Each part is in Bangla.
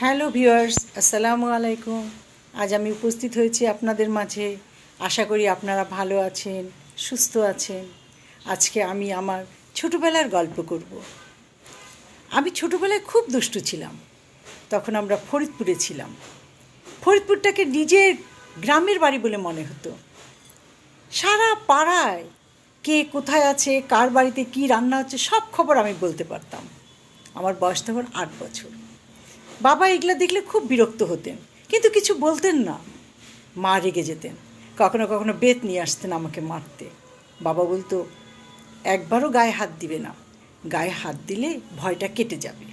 হ্যালো ভিউয়ার্স, আসসালামু আলাইকুম। আজ আমি উপস্থিত হয়েছি আপনাদের মাঝে। আশা করি আপনারা ভালো আছেন, সুস্থ আছেন। আজকে আমি আমার ছোটোবেলার গল্প করব। আমি ছোটোবেলায় খুব দুষ্টু ছিলাম। তখন আমরা ফরিদপুরে ছিলাম। ফরিদপুরটাকে নিজের গ্রামের বাড়ি বলে মনে হতো। সারা পাড়ায় কে কোথায় আছে, কার বাড়িতে কী রান্না হচ্ছে, সব খবর আমি বলতে পারতাম। আমার বয়স তখন আট বছর। বাবা এগুলো দেখলে খুব বিরক্ত হতেন, কিন্তু কিছু বলতেন না। মা রেগে যেতেন, কখনো কখনো বেত নিয়ে আসতেন আমাকে মারতে। বাবা বলতো, একবারও গায়ে হাত দিবে না, গায়ে হাত দিলে ভয়টা কেটে যাবে।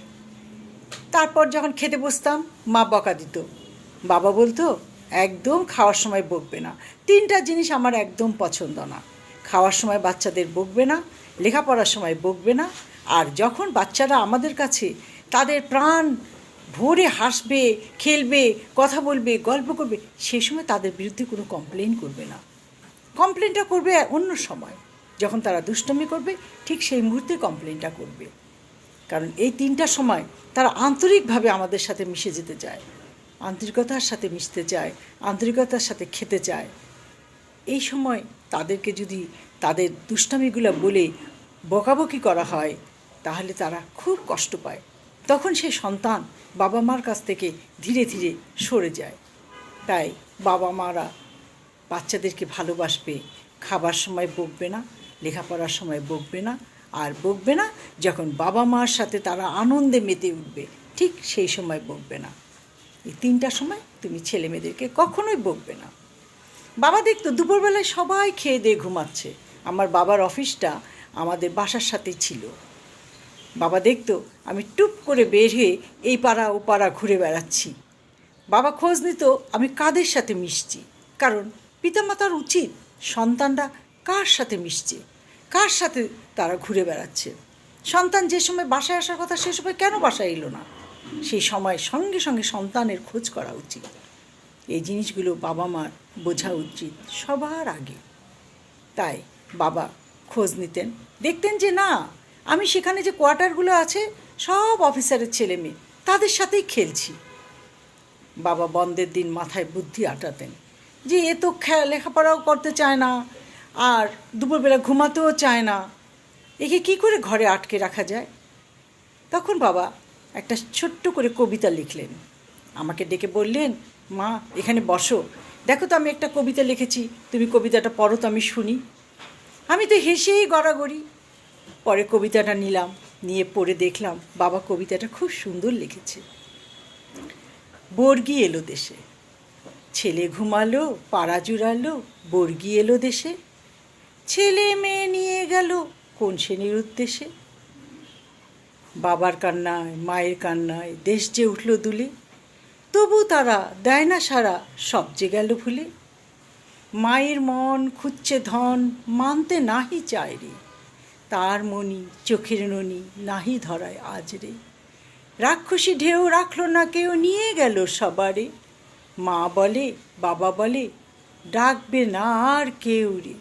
তারপর যখন খেতে বসতাম, মা বকা দিত। বাবা বলতো, একদম খাওয়ার সময় বকবে না, তিনটা জিনিস আমার একদম পছন্দ না। খাওয়ার সময় বাচ্চাদের বকবে না, লেখাপড়ার সময় বকবে না, আর যখন বাচ্চারা আমাদের কাছে তাদের প্রাণ ভোরে হাসবে, খেলবে, কথা বলবে, গল্প করবে সেই সময় তাদের বিরুদ্ধে কোনো কমপ্লেন করবে না। কমপ্লেনটা করবে অন্য সময়। যখন তারা দুষ্টমি করবে, ঠিক সেই মুহূর্তে কমপ্লেনটা করবে। কারণ এই তিনটা সময় তারা আন্তরিকভাবে আমাদের সাথে মিশে যেতে চায়। আন্তরিকতার সাথে মিশতে চায়, আন্তরিকতার সাথে খেতে চায়। এই সময় তাদেরকে যদি তাদের দুষ্টামিগুলো বলে বকাবকি করা হয়, তাহলে তারা খুব কষ্ট পায়। তখন সে সন্তান বাবা মার কাছ থেকে ধীরে ধীরে সরে যায়। তাই বাবা মারা বাচ্চাদেরকে ভালোবাসবে, খাবার সময় বকবে না, লেখাপড়ার সময় বকবে না, আর বকবে না যখন বাবা মার সাথে তারা আনন্দে মেতে উঠবে, ঠিক সেই সময় বকবে না। এই তিনটা সময় তুমি ছেলে মেয়েদেরকে কখনোই বকবে না। বাবা দেখতো দুপুরবেলায় সবাই খেয়ে দিয়ে ঘুমাচ্ছে। আমার বাবার অফিসটা আমাদের বাসার সাথে ছিল। বাবা দেখতো, আমি টুপ করে বের হয়ে এই পাড়া ও পাড়া ঘুরে বেড়াচ্ছি। বাবা খোঁজ নিত, আমি কাদের সাথে মিশছি? কারণ পিতামাতার উচিত সন্তানরা কার সাথে মিশছে? কার সাথে তারা ঘুরে বেড়াচ্ছে? সন্তান যে সময় বাসায় আসার কথা, সে সময় কেন বাসায় এলো না? সেই সময় সঙ্গে সঙ্গে সন্তানের খোঁজ করা উচিত। এই জিনিসগুলো বাবা মার বোঝা উচিত সবার আগে। তাই বাবা খোঁজ নিতেন। দেখতেন যে না আমি সেখানে যে কোয়ার্টারগুলো আছে, সব অফিসারের ছেলে মেয়ে, তাদের সাথেই খেলছি। বাবা বন্ধের দিন মাথায় বুদ্ধি আটাতেন যে এ তো লেখাপড়াও করতে চায় না, আর দুপুরবেলা ঘুমাতেও চায় না। একে কি করে ঘরে আটকে রাখা যায়? তখন বাবা একটা ছোট্ট করে কবিতা লিখলেন। আমাকে ডেকে বললেন, মা, এখানে বসো। দেখো তো আমি একটা কবিতা লিখেছি, তুমি কবিতাটা পড়ো তো আমি শুনি। আমি তো হেসেই গড়াগড়ি পরে কবিতাটা নিলাম, নিয়ে পড়ে দেখলাম, বাবা কবিতাটা খুব সুন্দর লিখেছে। বর্গি এলো দেশে, ছেলে ঘুমালো, পাড়া জুড়ালো, বর্গি এলো দেশে, ছেলে মেয়ে নিয়ে গেল কোন শ্রেণির উদ্দেশ্যে? বাবার কান্নায়, মায়ের কান্নায় দেশ যে উঠল দুলে, তবু তারা দেয় না সারা, সব যে গেল ভুলে। মায়ের মন খুঁজছে ধন, মানতে নাহি চায় রে। তার মনি চোখের ননি, নাহি ধরায় আজ রে। রাক্ষসী ঢেউ রাখল না কেউ, নিয়ে গেল সবারে। মা বলে, বাবা বলে, ডাকবে না আর কেউ রে।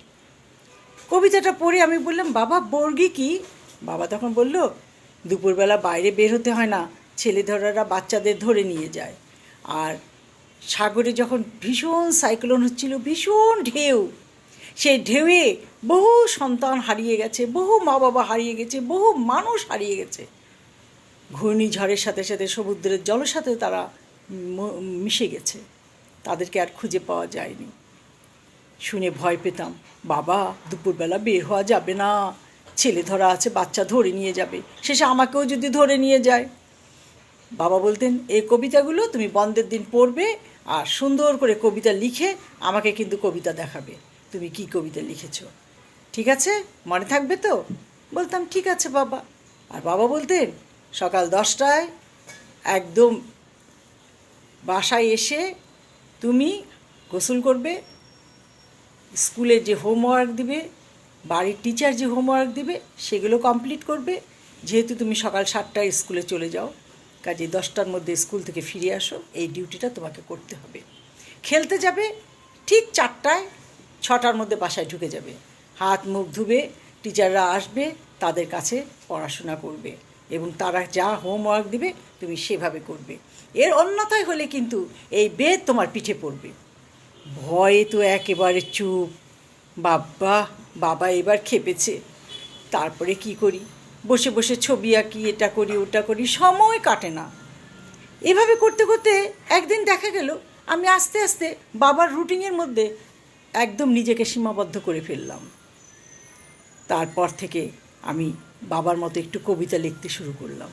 কবিতাটা পড়ে আমি বললাম, বাবা বর্গি কি? বাবা তখন বলল, দুপুরবেলা বাইরে বের হতে হয় না, ছেলে ধরারা বাচ্চাদের ধরে নিয়ে যায়। আর সাগরে যখন ভীষণ সাইক্লোন হচ্ছিল, ভীষণ ঢেউ সেই ঢেউয়ে বহু সন্তান হারিয়ে গেছে, বহু মা বাবা হারিয়ে গেছে, বহু মানুষ হারিয়ে গেছে। ঘূর্ণিঝড়ের সাথে সাথে সমুদ্রের জলের সাথে তারা মিশে গেছে। তাদেরকে আর খুঁজে পাওয়া যায়নি। শুনে ভয় পেতাম, বাবা, দুপুরবেলা বের হওয়া যাবে না। ছেলে ধরা আছে, বাচ্চা ধরে নিয়ে যাবে। শেষে আমাকেও যদি ধরে নিয়ে যায়। বাবা বলতেন এই কবিতাগুলো তুমি বন্ধের দিন পড়বে আর সুন্দর করে কবিতা লিখে আমাকে কিন্তু কবিতা দেখাবে। তুমি কি কবিতা লিখেছ? ঠিক আছে? মনে থাকবে তো? বলতাম, ঠিক আছে বাবা। আর বাবা বলতেন, সকাল দশটায় একদম বাসায় এসে তুমি গোসল করবে, স্কুলে যে হোমওয়ার্ক দিবে, বাড়ির টিচার যে হোমওয়ার্ক দিবে, সেগুলো কমপ্লিট করবে। যেহেতু তুমি সকাল সাতটায় স্কুলে চলে যাও, কাজে দশটার মধ্যে স্কুল থেকে ফিরে আসো। এই ডিউটিটা তোমাকে করতে হবে। খেলতে যাবে ঠিক চারটায় ছটার মধ্যে বাসায় ঢুকে যাবে। হাত মুখ ধুবে, টিচাররা আসবে, তাদের কাছে পড়াশোনা করবে এবং তারা যা হোমওয়ার্ক দিবে তুমি সেভাবে করবে। এর অন্যথায় হলে কিন্তু এই বেদ তোমার পিঠে পড়বে। ভয়ে তো একেবারে চুপ। বাবা বাবা এবার খেপেছে। তারপরে কি করি? বসে বসে ছবি আঁকি, এটা করি, ওটা করি, সময় কাটে না। এভাবে করতে করতে একদিন দেখা গেল, আমি আস্তে আস্তে বাবার রুটিনের মধ্যে একদম নিজেকে সীমাবদ্ধ করে ফেললাম। তারপর থেকে আমি বাবার মতো একটু কবিতা লিখতে শুরু করলাম।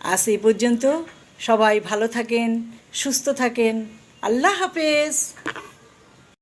আজ এই পর্যন্ত সবাই ভালো থাকেন, সুস্থ থাকেন। আল্লাহ হাফেজ।